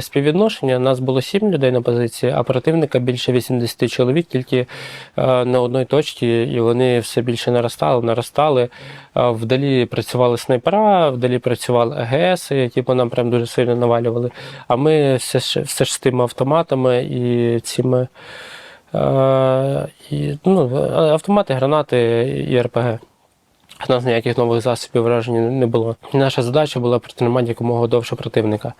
Співвідношення нас було 7 людей на позиції, а противника більше 80 чоловік, тільки е, на одній точці, і вони все більше наростали, наростали. Е, Вдалі працювали снайпера, вдалі працювали АГС, які по нам прям дуже сильно навалювали. А ми все ж, все ж з тими автоматами і цими е, і, ну, автомати, гранати і РПГ. У нас ніяких нових засобів враження не було. Наша задача була протримати якомога довше противника.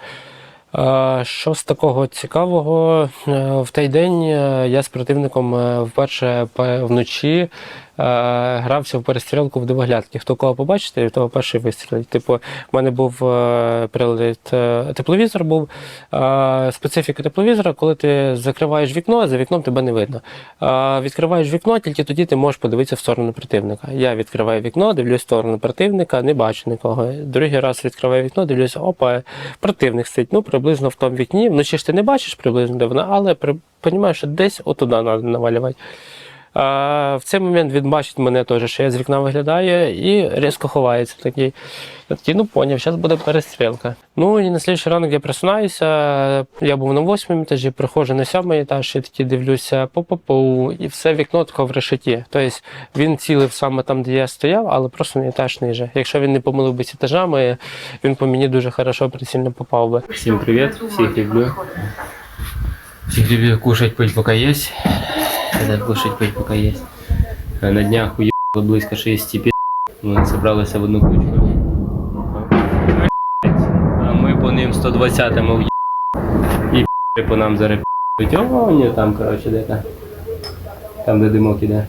Що з такого цікавого? Е, В той день е, я з противником е, вперше вночі грався в перестрілку в дивоглядки. Хто кого побачите, того перший вистрілить. Типу, в мене був е, е, тепловізор був. Е, Специфіка тепловізора, коли ти закриваєш вікно, за вікном тебе не видно. Е, Відкриваєш вікно, тільки тоді ти можеш подивитися в сторону противника. Я відкриваю вікно, дивлюсь в сторону противника, не бачу нікого. Другий раз відкриваю вікно, дивлюся, опа, противник сидить. Ну, приблизно в тому вікні. Вночі ж ти не бачиш приблизно, де вона, але розумієш, що десь отуди треба навалювати. В цей момент він бачить мене теж, що я з вікна виглядаю, і різко ховається такий. Такий, ну поняв, зараз буде перестрілка. Ну і на слідчий ранок я просинаюся. Я був на восьмому етажі, приходжу на сьомий етаж, і такі дивлюся по-по-по, і все вікно таке в решеті. Тобто він цілив саме там, де я стояв, але просто на етаж ниже. Якщо він не помилив би етажами, він по мені дуже хорошо прицільно попав би. Всім привіт, всіх люблю. Всех люблю кушать, пить, пока есть. Когда кушать, пить, пока есть. На днях уехало близко 6 пи***. Мы собрались в одну кучку. А ми по ним 120-му в'їбали. І пи***ли по нам зараз. О, ні, там, коротше, де-то. Там, де димок іде.